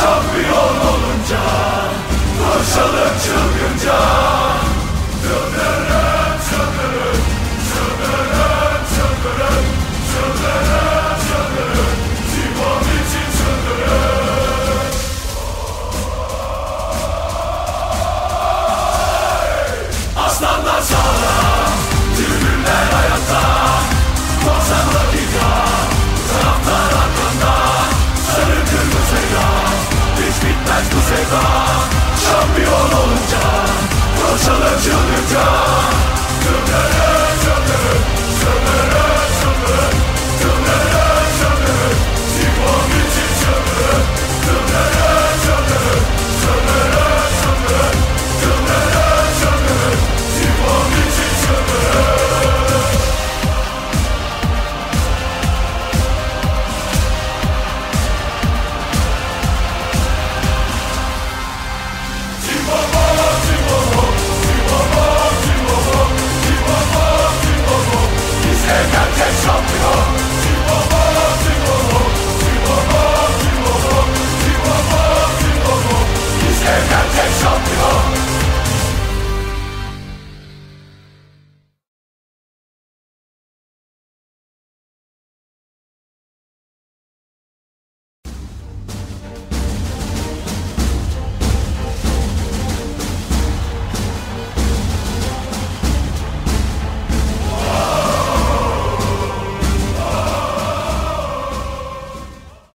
Şampiyon olunca Koşalım çılgınca. Şampiyon olunca